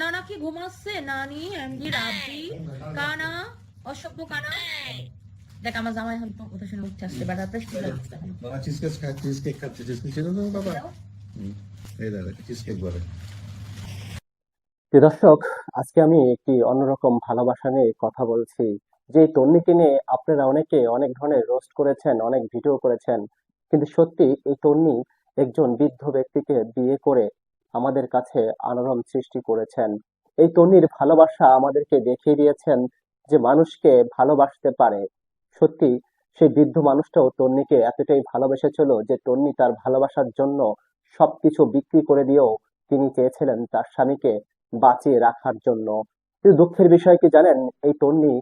নানা কি ঘুমাচ্ছে নানি এমডি রাবজি কানা অসভ্য কানা? দেখ আমার জামাই এখন তো কথা শুনে উঠতে আসছে বাটা পেস্ট লাগছে বাবা চিজ কেক খায় চিজ কেক খাচ্ছে চিজ কেক ছিল না বাবা। এই দাদা চিজ কেক বলে দর্শক আজকে আমি একটি অন্যরকম ভালোবাসা নিয়ে কথা বলছি যে তন্নিকে নিয়ে আপনারা অনেকে অনেক ধরনের রোস্ট করেছেন অনেক ভিডিও করেছেন কিন্তু সত্যি এই তন্নি একজন বৃদ্ধ ব্যক্তিকে বিয়ে করে আমাদের কাছে আলোড়ন সৃষ্টি করেছেন। এই তন্নির ভালোবাসা আমাদেরকে দেখিয়ে দিয়েছেন যে মানুষকে ভালোবাসতে পারে। সত্যি, সেই বৃদ্ধ মানুষটাও তন্নিকে এতটাই ভালোবেসেছিল যে তন্নি তার ভালোবাসার জন্য সবকিছু বিক্রি করে দিয়েও তিনি চেয়েছিলেন তার স্বামীকে বাঁচিয়ে রাখার জন্য। কিন্তু দুঃখের বিষয় কি জানেন? এই তন্নি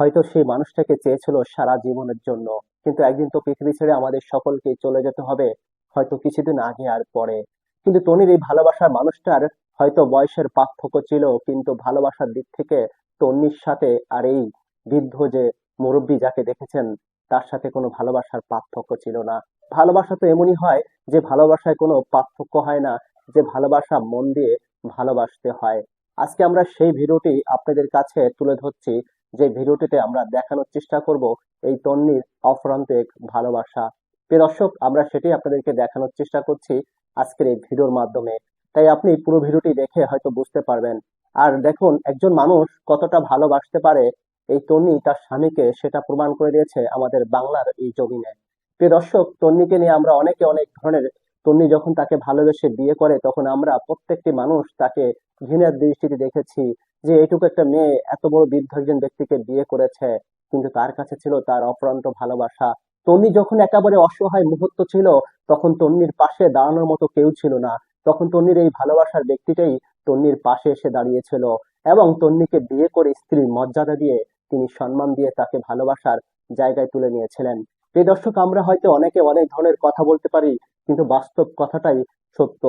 হয়তো সেই মানুষটাকে চেয়েছিল সারা জীবনের জন্য। কিন্তু একদিন তো পৃথিবী ছেড়ে আমাদের সকলকে চলে যেতে হবে। হয়তো কিছুদিন আগে আর পরে। কিন্তু তনির এই ভালোবাসার মানুষটার হয়তো বয়সের পার্থক্য ছিল, কিন্তু ভালোবাসার দিক থেকে তন্নির সাথে আর এই বৃদ্ধ যে মুরব্বী যাকে দেখেছেন, তার সাথে কোনো ভালোবাসার পার্থক্য ছিল না। ভালোবাসা তো এমনই হয় যে ভালোবাসায় কোনো পার্থক্য হয় না, যে ভালোবাসা মন দিয়ে ভালোবাসতে হয়। আজকে আমরা সেই ভিডিওটি আপনাদের কাছে তুলে ধরছি, যে ভিডিওটিতে আমরা দেখানোর চেষ্টা করব এই তন্নির অফুরন্ত এক ভালোবাসা। প্রিয় দর্শক, আমরা সেটাই আপনাদেরকে দেখানোর চেষ্টা করছি আজকের এই ভিডিওর মাধ্যমে। তাই আপনি পুরো ভিডিওটি দেখে হয়তো বুঝতে পারবেন। আর দেখুন, একজন মানুষ কতটা ভালোবাসতে পারে এই তন্নি তার স্বামীকে সেটা প্রমাণ করে দিয়েছে আমাদের বাংলার এই জমিনে। প্রিয় দর্শক, তন্নিকে নিয়ে আমরা অনেকে অনেক ধরনের তন্নি যখন তাকে ভালোবেসে বিয়ে করে, তখন আমরা প্রত্যেকটি মানুষ তাকে ঘৃণার দৃষ্টিতে দেখেছি যে এটুকু একটা মেয়ে এত বড় বৃদ্ধ একজন ব্যক্তিকে বিয়ে করেছে, কিন্তু তার কাছে ছিল তার অপরান্ত ভালোবাসা। তন্নি যখন একেবারে অসহায় মুহূর্ত ছিল, তখন তন্নির পাশে দাঁড়ানোর মতো কেউ ছিল না। তখন তন্নির এই ভালোবাসার ব্যক্তিটাই তন্নির পাশে এসে দাঁড়িয়েছিল এবং তন্নিকে বিয়ে করে স্ত্রীর মর্যাদা দিয়ে তিনি সম্মান দিয়ে তাকে ভালোবাসার জায়গায় তুলে নিয়েছিলেন। এই দর্শক, আমরা হয়তো অনেকে অনেক ধরনের কথা বলতে পারি, কিন্তু বাস্তব কথাটাই সত্য।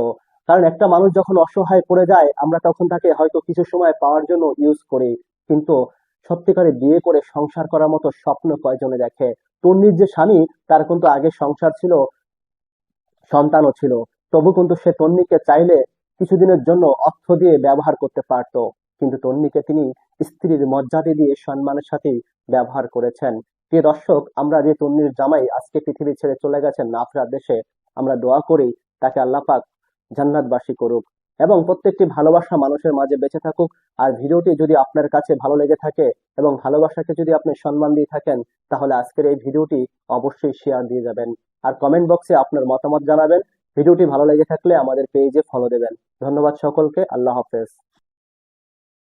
কারণ একটা মানুষ যখন অসহায় পড়ে যায়, আমরা তখন তাকে হয়তো কিছু সময় পাওয়ার জন্য ইউজ করি। কিন্তু সত্যিকারে বিয়ে করে সংসার করার মতো স্বপ্ন কয়জনে দেখে? তন্নির যে স্বামী, তার কিন্তু আগে সংসার ছিল, সন্তানও ছিল। তবু কিন্তু সে তন্নিকে চাইলে কিছুদিনের জন্য অর্থ দিয়ে ব্যবহার করতে পারত। কিন্তু তন্নিকে তিনি স্ত্রীর মর্যাদা দিয়ে সম্মানের সাথে ব্যবহার করেছেন। প্রিয় দর্শক, আমরা যে তন্নির জামাই আজকে পৃথিবী ছেড়ে চলে গেছেন নাফরা দেশে, আমরা দোয়া করি তাকে আল্লাহ পাক জান্নাতবাসী করুক। এবং প্রত্যেকটি ভালোবাসা মানুষের মাঝে বেঁচে থাকুক। আর ভিডিওটি যদি আপনার কাছে ভালো লেগে থাকে এবং ভালোবাসাকে যদি আপনি সম্মান দিয়ে থাকেন, তাহলে আজকের এই ভিডিওটি অবশ্যই শেয়ার দিয়ে যাবেন। আর কমেন্ট বক্সে আপনার মতামত জানাবেন। ভিডিওটি ভালো লেগে থাকলে আমাদের পেজে ফলো দেবেন। ধন্যবাদ সকলকে। আল্লাহ হাফেজ।